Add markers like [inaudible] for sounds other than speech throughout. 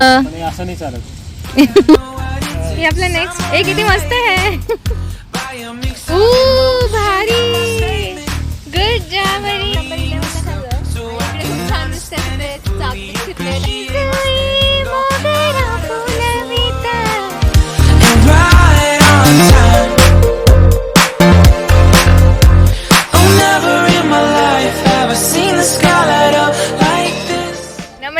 पण हे असं नाही चालत. हे आपलं नेक्स्ट हे किती मस्त आहे. [laughs] ऊ भारी. गुड छान and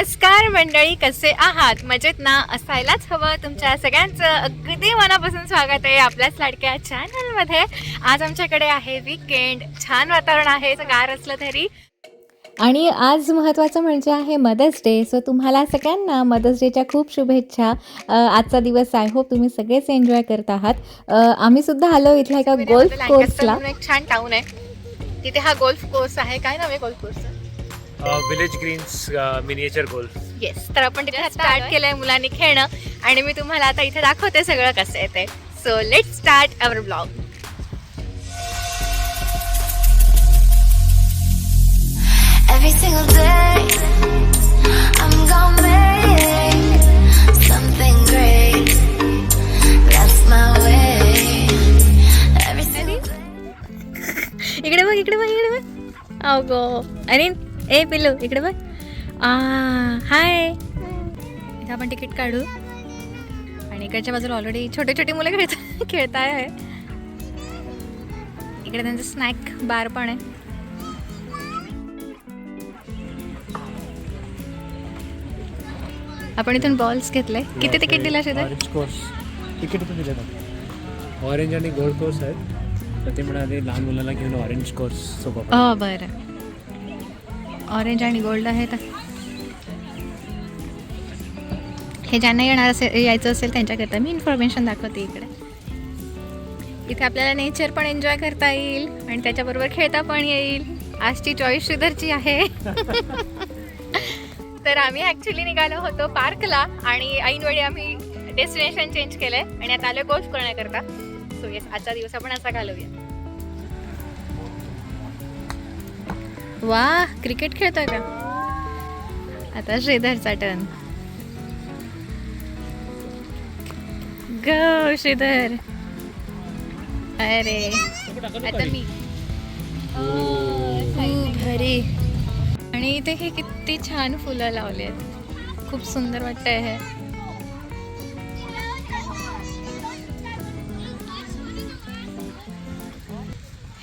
नमस्कार मंडळी कसे आहात? मजेत ना? असायलाच हवं. तुमच्या सगळ्यांचं अगदी मनापासून स्वागत आहे आपल्याच लाडक्या चॅनलमध्ये आज आमच्याकडे आहे वीकेंड छान वातावरण आहे गार असलं तरी. आणि आज महत्त्वाचं म्हणजे आहे मदर्स डे सो तुम्हाला सगळ्यांना मदर्स डेच्या खूप शुभेच्छा. आजचा दिवस आय होप तुम्ही सगळेच एन्जॉय करत आहात. आम्ही सुद्धा आलो इथल्या एका गोल्फ कोर्सला एक छान टाऊन आहे. तिथे हा गोल्फ कोर्स आहे. काय नाव आहे golf कोर्सचं Village Greens miniature golf yes तर आपण तिथे स्टार्ट केलंय मुलांनी खेळणं आणि मी तुम्हाला आता इथे दाखवते सगळं कसं आहे ते. So let start our blog Every single day, I'm gonna make something great. That's my way. Every single इकडे बघ इकडे बघ इकडे बघ अहो गो आणि ए पिल्लू इकडे बघ. आ हाय. इथे आपण तिकीट काढू. आणि इकडच्या बाजूला ऑलरेडी छोटे छोटे मुलं खेळत खेळताय. इकडे त्यांचं स्नॅक बार पण आहे. आपण इथून बॉल्स घेतले किती तिकीट दिला कोर्स तिकीट पण दिले ऑरेंज आणि गोल्ड कोर्स आहेत. तर ते म्हणाले लहान मुलांना घेऊन ऑरेंज कोर्स सोबत. बरं. ऑरेंज आणि गोल्ड आहेत. हे ज्यांना येणार असेल यायचं असेल त्यांच्याकरता मी इन्फॉर्मेशन दाखवते इकडे. इथे आपल्याला नेचर पण एन्जॉय करता येईल आणि त्याच्याबरोबर खेळता पण येईल. आजची चॉईस श्रीधरची आहे. [laughs] तर आम्ही ॲक्च्युली निघालो होतो पार्कला आणि ऐनवेळी आम्ही डेस्टिनेशन चेंज केलंय आणि आता आलो गोल्फ करण्याकरता. सो येस आजचा दिवस आपण असा घालवूया. वा क्रिकेट खेळतोय का? आता श्रीधरचा टर्न गो श्रीधर. अरे आता मी. घरी आणि इथे हे किती छान फुलं लावले आहेत खूप सुंदर वाटतंय हे.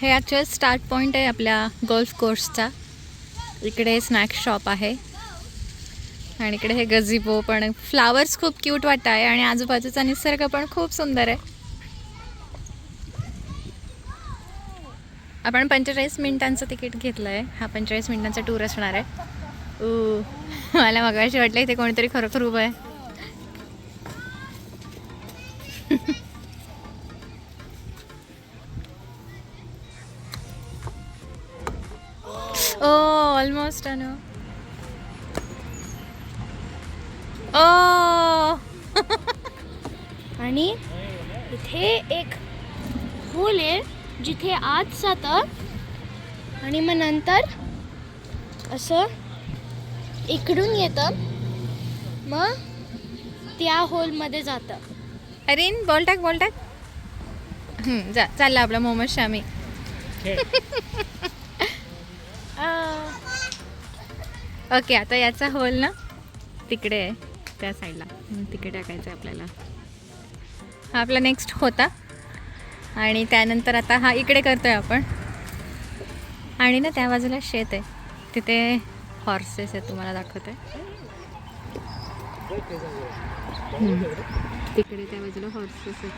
हे ॲक्च्युअल स्टार्ट पॉईंट आहे आपल्या गोल्फ कोर्सचा इकडे स्नॅक शॉप आहे. आणि इकडे हे गझिबो पण फ्लावर्स खूप क्यूट वाटत आहे आणि आजूबाजूचा निसर्ग पण खूप सुंदर आहे. आपण पंचेचाळीस मिनिटांचं तिकीट घेतलं आहे हा पंचेचाळीस मिनिटांचा टूर असणार आहे. मला मगाशी वाटलं इथे कोणीतरी खरोखर उभं आहे. ओ ऑलमोस्ट अनु ओ आणि इथे एक होल आहे जिथे आत जातं. आणि मग नंतर असं इकडून येतं. मग त्या होलमध्ये जातं. अरेन बॉल टाक बॉल टाक. हम्म, जा चालला आपला मोहम्मद शामी [laughs] [laughs] ओके आता याचा होल ना? तिकडे आहे त्या साईडला. तिकडे टाकायचं आहे आपल्याला. हा आपला नेक्स्ट होता. आणि त्यानंतर आता हा इकडे करतो आहे आपण. आणि ना त्या बाजूला शेत आहे. तिथे हॉर्सेस आहे तुम्हाला दाखवते तिकडे त्या बाजूला हॉर्सेस आहेत.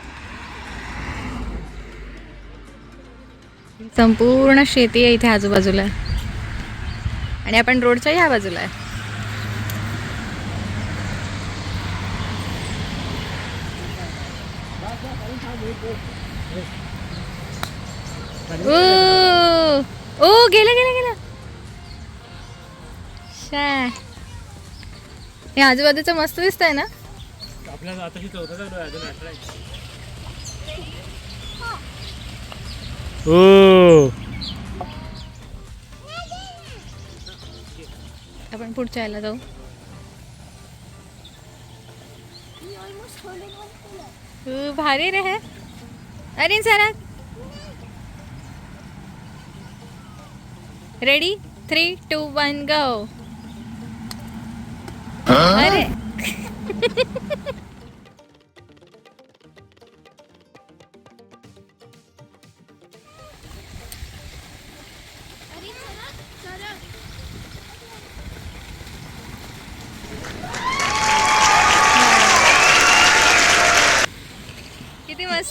संपूर्ण शेती आहे इथे आजूबाजूला. आणि आपण रोडच्या ह्या बाजूला आहे. ओ ओ गेलं गेलं गेलं. शा. हे आजूबाजूचं मस्त दिसतंय ना? आपल्याला आता चौथा चालू आहे अजून अठरा ओ. आपण पुढच्या यायला जाऊ. भारी रे है. अरे जरा. Ready three two one go अरे. [laughs]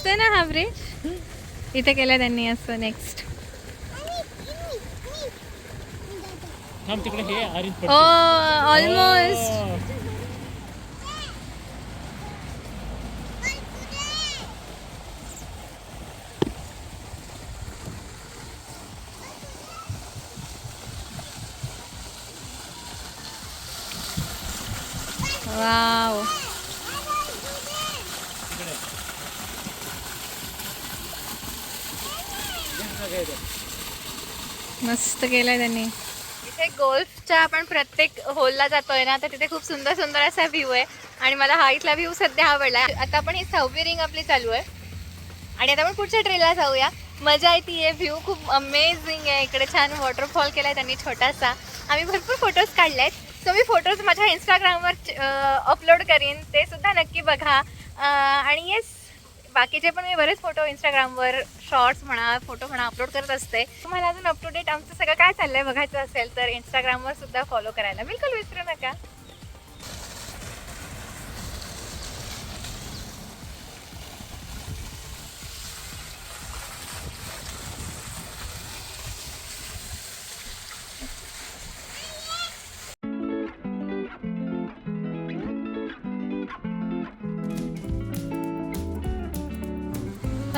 किती मस्त आहे ना हा ब्रिज इथे केलं त्यांनी असं नेक्स्ट थांब तिकडे हे ऑरेंज ओ ऑलमोस्ट वाव मस्त केलंय त्यांनी. इथे गोल्फच्या आपण प्रत्येक होलला जातोय ना तर तिथे खूप सुंदर सुंदर असा व्ह्यू आहे. आणि मला हा इथला व्ह्यू सध्या आवडला. आता आपण ही सहावी रिंग आपली चालू आहे. आणि आता आपण पुढच्या ट्रेलला जाऊया. मजा येते आहे व्ह्यू खूप अमेझिंग आहे. इकडे छान वॉटरफॉल केला आहे त्यांनी छोटासा. आम्ही भरपूर फोटोज काढले आहेत सो मी फोटोज माझ्या इंस्टाग्रामवर अपलोड करीन. ते सुद्धा नक्की बघा. अं, आणि येस बाकीचे पण मी बरेच फोटो इंस्टाग्रामवर शॉर्ट्स म्हणा फोटो म्हणा अपलोड करत असते. तुम्हाला अजून अप टू डेट आमचं सगळं काय चाललंय बघायचं असेल तर इंस्टाग्रामवर सुद्धा फॉलो करायला बिलकुल विसरू नका.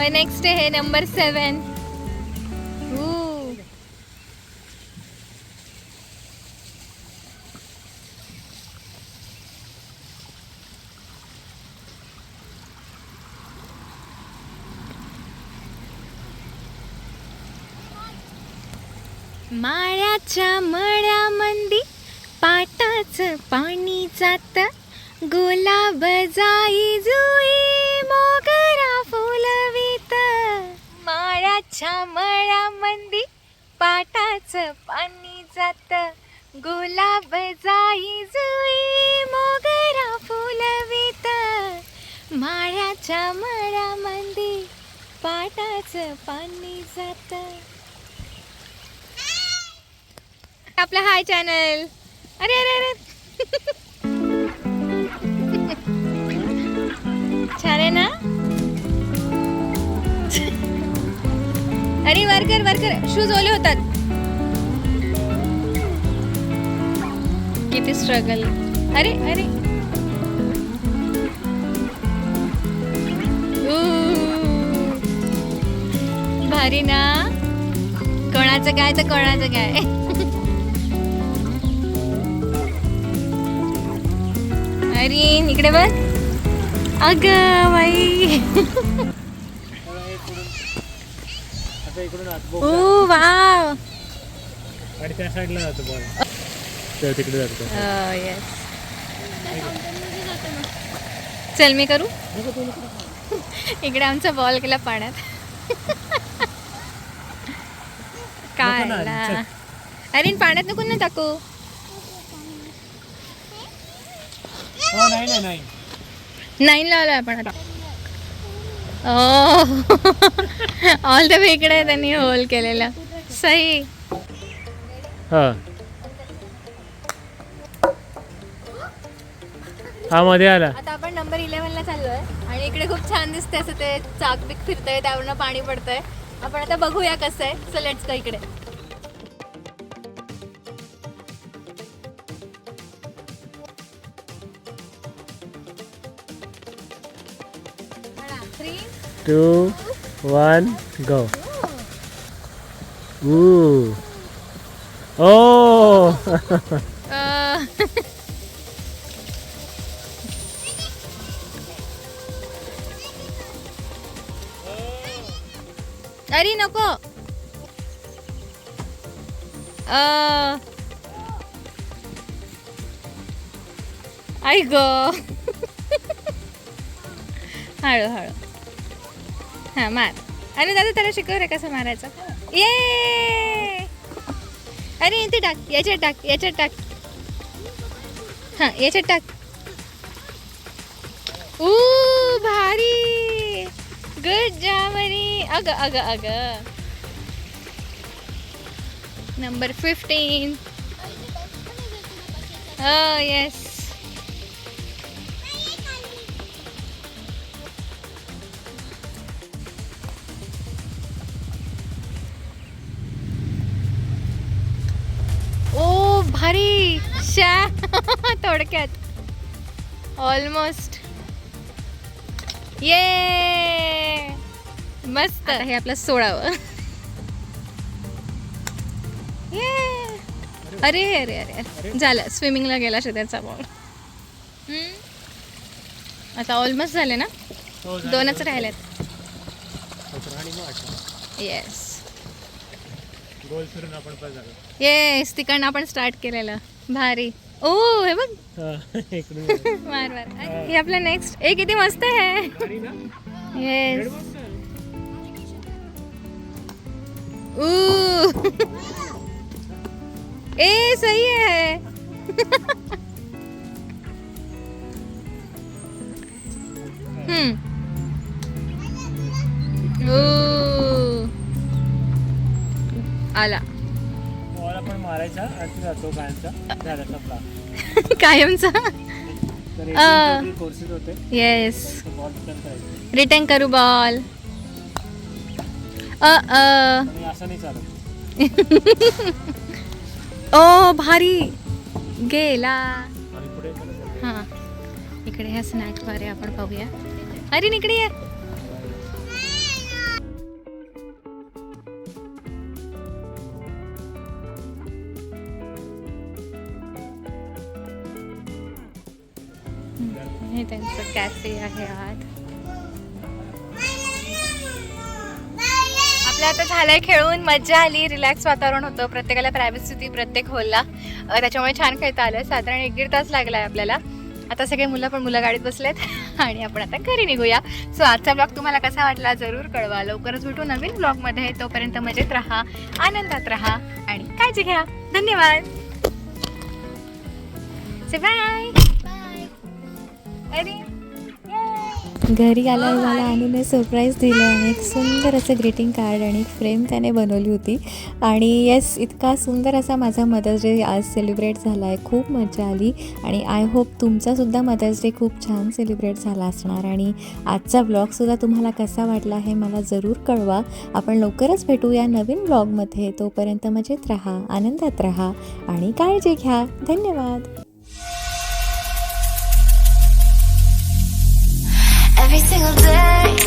नेक्स्ट आहे नंबर सेवन माळ्याच्या मळ्यामंदी पाटाच पाणी जात. गुलाब जाई जुई पाटाच पाणी जात गुलाब जाई जुई मोगरा फुलवित माळ्याच्या मळ्यामंदी पाटाच पाणी जात. आपला हाय चॅनल. अरे अरे अरे. [laughs] कर वर कर. शूज ओले होतात. किती स्ट्रगल अरे अरे. भारी ना? कोणाचं काय तर कोणाचं काय. अरे इकडे बघ. अग बाई. आता इकडून आत ओ बघ. वाव. आणि त्या साईडला जातो बॉल तर तिकडे जातो. येस चल मी करू? इकडे आमचा बॉल गेला पाण्यात. काय नको ना, ला. अरे पाण्यात नको ना टाकू. हो नाही नाही लावला आपण आता. ऑल द वे इकडे त्यांनी होल केलेला. सही हा. हा मध्ये आला. आता आपण नंबर इलेव्हनला चाललोय. आणि इकडे खूप छान दिसते असं ते चाक बिक फिरतंय त्यावरनं पाणी पडतंय. आपण आता बघूया कसं आहे. सो लेट्स का इकडे. two, one, go. Ooh. Oh. [laughs] uh. Dari nako. Uh. I go. [laughs] haro haro. हां मार. आणि दादा त्याला शिकव रे कसं मारायचं. ये! अरे इथे टाक. याच्यात टाक याच्यात टाक. हां याच्यात टाक. ऊ भारी. गुड जामनी अग अग अग. नंबर फिफ्टीन येस शा [laughs] थोडक्यात. ऑलमोस्ट ये मस्त. हे आपलं सोळावं. ये अरे अरे अरे अरे. झालं. स्विमिंगला गेला त्याचा बॉल आता ऑलमोस्ट झाले ना? हो. दोनच राहिलेत. येस गोल फिरून आपण पण झालो येस तिकडनं आपण स्टार्ट केलेलं. भारी। ओ हे बघ. [laughs] मार मार. हे आपलं नेक्स्ट ए किती मस्त आहे. येस ऊ. ए सही है हम्म. ऊ. आला. आणि कायमचा झाला संपला कायमचा? तर आ. कोर्सेस होते. येस बॉल रिटर्न करायचे. रिटर्न करू बॉल अ अ. आणि असं नाही चालत. [laughs] ओ भारी. गेला. आणि पुढे चालत हां. इकडे ह्या स्नॅक बार आपण पाहूया अरे इकडे ये. हे त्यांचं कॅफे आहे आत आपल्या आता झालंय खेळून मजा आली रिलॅक्स वातावरण होतं प्रत्येकाला प्रायव्हसी होती प्रत्येक हॉलला त्याच्यामुळे छान खेळता आलं. साधारण एक दीड तास लागलाय आपल्याला. आता सगळे मुलं पण मुलं गाडीत बसलेत [laughs] आणि आपण आता घरी निघूया. सो आजचा ब्लॉग तुम्हाला कसा वाटला जरूर कळवा. लवकरच भेटू नवीन ब्लॉगमध्ये तोपर्यंत मजेत राहा आनंदात राहा आणि काळजी घ्या. धन्यवाद. से बाय घरी आल्यावर मला अनुने सरप्राईज दिलं आणि एक सुंदर असं ग्रीटिंग कार्ड आणि एक फ्रेम त्याने बनवली होती. आणि येस इतका सुंदर असा माझा मदर्स डे आज सेलिब्रेट झाला आहे खूप मजा आली आणि आय होप तुमचासुद्धा मदर्स डे खूप छान सेलिब्रेट झाला असणार. आणि आजचा ब्लॉगसुद्धा तुम्हाला कसा वाटला हे मला जरूर कळवा. आपण लवकरच भेटूया नवीन ब्लॉगमध्ये तोपर्यंत मजेत राहा आनंदात राहा आणि काळजी घ्या. धन्यवाद! every single day.